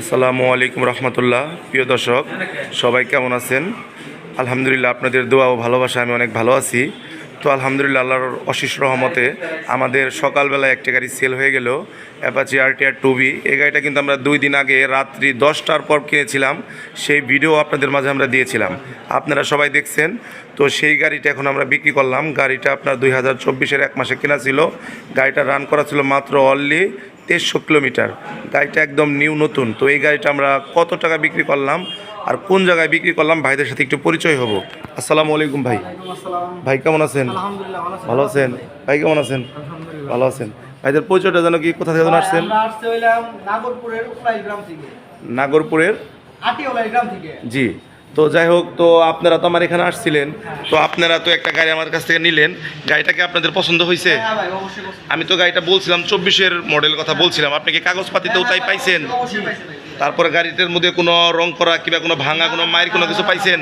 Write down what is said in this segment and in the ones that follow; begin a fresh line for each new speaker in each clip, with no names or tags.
আসসালামু আলাইকুম রহমতুল্লাহ। প্রিয় দর্শক, সবাই কেমন আছেন? আলহামদুলিল্লাহ আপনাদের দোয়া ও ভালোবাসা আমি অনেক ভালো আছি। তো আলহামদুলিল্লাহ আল্লাহর অশেষ রহমতে আমাদের সকালবেলা একটা গাড়ি সেল হয়ে গেল, অ্যাপাচি আরটিআর টুবি এই গাড়িটা কিন্তু আমরা দুই দিন আগে রাত্রি দশটার পর কিনেছিলাম, সেই ভিডিও আপনাদের মাঝে আমরা দিয়েছিলাম। আপনারা সবাই দেখছেন, তো সেই গাড়িটা এখন আমরা বিক্রি করলাম। গাড়িটা আপনার দুই হাজার চব্বিশের এক মাসে কেনা ছিল। গাড়িটা রান করা ছিল মাত্র অনলি তেইশশো কিলোমিটার। গাড়িটা একদম নিউ নতুন। তো এই গাড়িটা আমরা কত টাকা বিক্রি করলাম আর কোন জায়গায় বিক্রি করলাম ভাইদের সাথে একটু পরিচয় হব। আসসালামু আলাইকুম ভাই। ভাই কেমন আছেন?
ভালো
আছেন? ভাই কেমন আছেন? ভালো আছেন। ভাইদের পরিচয়টা যেন কি কোথা থেকে আসছেন?
নাগরপুরের
নাগরপুরের? জি। তো যাই হোক তো আপনারা তো আমার এখানে আসছিলেন তো আপনারা তো একটা গাড়ি আমার কাছ থেকে নিলেন। গাড়িটা কি আপনাদের পছন্দ হয়েছে?
হ্যাঁ পছন্দ।
আমি তো গাড়িটা বলছিলাম চব্বিশের মডেল কথা বলছিলাম। আপনি কি কাগজপাতিতেও তাই পাইছেন? তারপরে গাড়িটার মধ্যে কোনো রং করা কিংবা কোনো ভাঙা কোনো মায়ের কোনো কিছু পাইছেন?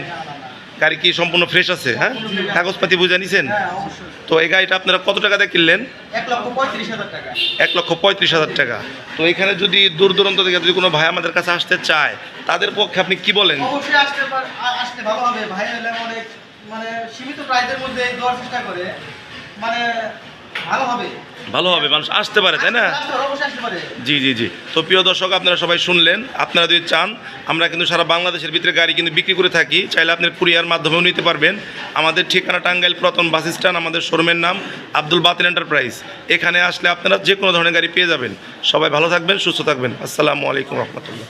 গাড়ি কি সম্পূর্ণ ফ্রেশ আছে হ্যাঁ? কাগজপাতি বুঝে নিছেন?
হ্যাঁ
তো এই গাড়িটা আপনারা কত টাকা দিয়ে কিনলেন?
এক লক্ষ পঁয়ত্রিশ হাজার টাকা।
এক লক্ষ পঁয়ত্রিশ হাজার টাকা। তো এখানে যদি দূর দূরান্ত থেকে যদি কোনো ভাই আমাদের কাছে আসতে চায় তাদের পক্ষে আপনি কি বলেন?
অবশ্যই আসতে আসতে ভালো হবে। ভাই অনেক মানে সীমিত প্রাইজের মধ্যে দেওয়ার চেষ্টা করে। মানে ভালো হবে।
ভালো হবে মানুষ আসতে পারে তাই না? জি জি জি। তো প্রিয় দর্শক আপনারা সবাই শুনলেন। আপনারা যদি চান আমরা কিন্তু সারা বাংলাদেশের ভিতরে গাড়ি কিন্তু বিক্রি করে থাকি। চাইলে আপনার কুরিয়ার মাধ্যমেও নিতে পারবেন। আমাদের ঠিকানা টাঙ্গাইল প্রথম বাস স্ট্যান্ড আমাদের শোরুমের নাম আব্দুল বাতিল এন্টারপ্রাইজ। এখানে আসলে আপনারা যে কোনো ধরনের গাড়ি পেয়ে যাবেন। সবাই ভালো থাকবেন সুস্থ থাকবেন। আসসালামু আলাইকুম রহমতুল্লাহ।